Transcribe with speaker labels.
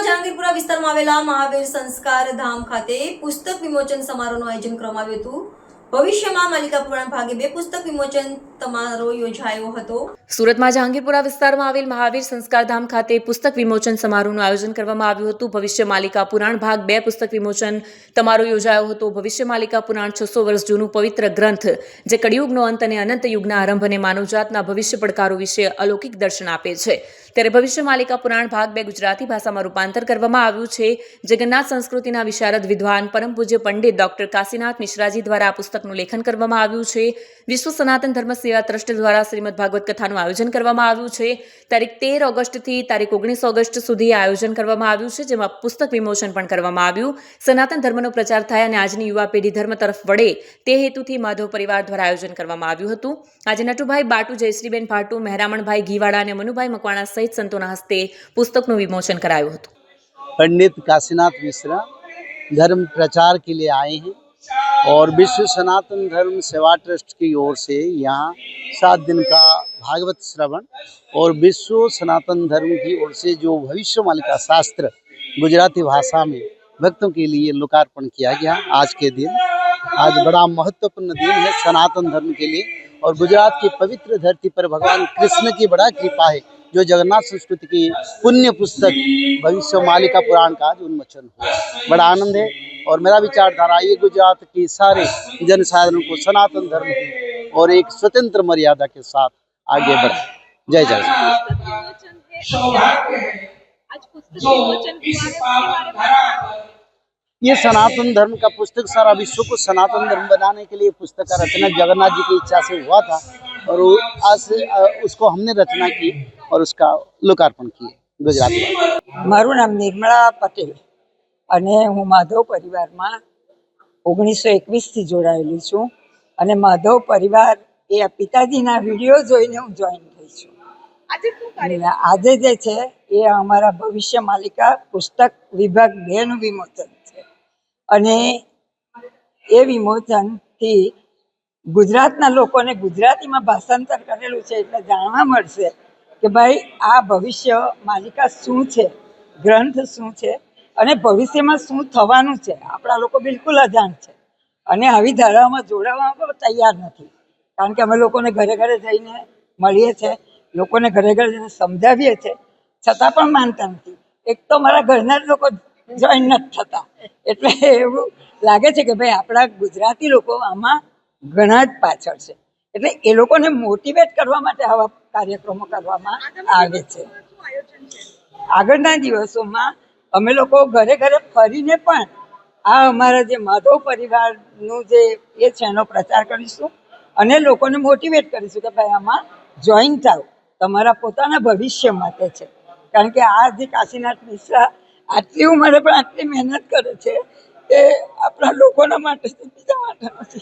Speaker 1: સુરતના જહાંગીરપુરા વિસ્તારમાં આવેલા મહાવીર સંસ્કાર ધામ ખાતે પુસ્તક વિમોચન સમારોહનું આયોજન કરવામાં આવ્યું હતું. ભવિષ્યમાં માલિકા પુરાણ ભાગે બે પુસ્તક વિમોચન સમારોહ યોજાયો હતો. સુરતમાં જહાંગીરપુરા વિસ્તારમાં આવેલ મહાવીર સંસ્કાર ધામ ખાતે પુસ્તક વિમોચન સમારોહનું આયોજન કરવામાં આવ્યું હતું. ભવિષ્ય માલિકા પુરાણ ભાગ બે પુસ્તક વિમોચન તમારો યોજાયો હતો. ભવિષ્ય માલિકા પુરાણ છસો વર્ષ જૂનું પવિત્ર ગ્રંથ, જે કળિયુગનો અંત અને અનંત યુગના આરંભ અને માનવજાતના ભવિષ્ય પડકારો વિશે અલૌકિક દર્શન આપે છે. ત્યારે ભવિષ્ય માલિકા પુરાણ ભાગ બે ગુજરાતી ભાષામાં રૂપાંતર કરવામાં આવ્યું છે. જગન્નાથ સંસ્કૃતિના વિશારદ વિદ્વાન પરમ પૂજ્ય પંડિત ડોક્ટર કાશીનાથ મિશ્રાજી દ્વારા આ પુસ્તકનું લેખન કરવામાં આવ્યું છે. વિશ્વ સનાતન ધર્મ સેવા ટ્રસ્ટ દ્વારા શ્રીમદ ભાગવત કથાનું આયોજન કરવામાં આવ્યું છે તારીખ તેર ઓગસ્ટથી તારીખ ઓગણીસ ઓગસ્ટ સુધી આ આયોજન કરવામાં આવ્યું છે જેમાં પુસ્તક વિમોચન પણ કરવામાં આવ્યું સનાતન ધર્મનો પ્રચાર થાય અને આજની યુવા પેઢી ધર્મ તરફ વળે તે હેતુથી માધવ પરિવાર દ્વારા આયોજન કરવામાં આવ્યું હતું આજે નટુભાઈ બાટુ જયશ્રીબેન ભાટુ મહેરામણભાઈ ઘીવાડા અને મનુભાઈ મકવાણા સહિત સંતોના હસ્તે પુસ્તકનું વિમોચન કરાયું હતું
Speaker 2: पंडित काशीनाथ मिश्रा धर्म प्रचार के लिए आए हैं और विश्व सनातन धर्म सेवा ट्रस्ट की ओर से यहाँ सात दिन का भागवत श्रवण और विश्व सनातन धर्म की ओर से जो भविष्य मालिका शास्त्र गुजराती भाषा में भक्तों के लिए लोकार्पण किया गया आज के दिन, आज बड़ा महत्वपूर्ण दिन है सनातन धर्म के लिए और गुजरात की पवित्र धरती पर भगवान कृष्ण की बड़ा कृपा है। जो जगन्नाथ संस्कृति की पुण्य पुस्तक भविष्य मालिका पुराण का आज उन्मोचन हुआ। बड़ा आनंद है और मेरा विचारधारा ये गुजरात की सारे जन साधारण को सनातन धर्म की और एक स्वतंत्र मर्यादा के साथ आगे बढ़े। जय जय। ये सनातन धर्म का पुस्तक सारा विश्व को सनातन धर्म बनाने के लिए पुस्तक का रचना जगन्नाथ जी की इच्छा से हुआ था और आज उसको हमने रचना की। और उसका लोकार्पण किए गुजराती में।
Speaker 3: મારું નામ નિર્મળા પટેલ અને હું માધવ પરિવારમાં ઓગણીસો એકવીસથી જોડાયેલી છું અને માધવ પરિવાર એ આ પિતાજીના વિડીયો જોઈને હું જોઈન થઈ છું
Speaker 4: આજે શું કાર્ય
Speaker 3: અને આજે જે છે એ અમારા ભવિષ્ય માલિકા પુસ્તક વિભાગ બેનું વિમોચન છે અને એ વિમોચનથી ગુજરાતના લોકોને ગુજરાતીમાં ભાષાંતર કરેલું છે એટલે જાણવા મળશે કે ભાઈ, આ ભવિષ્ય માલિકા શું છે? ગ્રંથ શું છે? અને ભવિષ્યમાં શું થવાનું છે? આપણા લોકો બિલકુલ અજાણ છે. અને આવી ધારામાં જોડાવા પણ તૈયાર નથી. કારણ કે અમે લોકોને ઘરે ઘરે જઈને મળીએ છીએ લોકોને ઘરે ઘરે જઈને સમજાવીએ છીએ છતાં પણ માનતા નથી. એક તો મારા ઘરના જ લોકો જોઈન નથી થતા. એટલે એવું લાગે છે કે ભાઈ, આપણા ગુજરાતી લોકો આમાં ઘણા જ પાછળ છે. એટલે એ લોકોને મોટિવેટ કરવા માટે આવા કાર્યક્રમો કરવામાં આવે છે. આગળના દિવસોમાં અમે લોકો ઘરે ઘરે ફરીને પણ આ અમારા જે માધવ પરિવારનું જે એ છે એનો પ્રચાર કરીશું અને લોકોને મોટિવેટ કરીશું કે ભાઈ આમાં જોઈન થાવ તમારા પોતાના ભવિષ્ય માટે છે. કારણ કે આ જે કાશીનાથ મિશ્રા આટલી ઉંમરે પણ આટલી મહેનત કરે છે એ આપણા લોકોના માટે બીજા માટે નથી.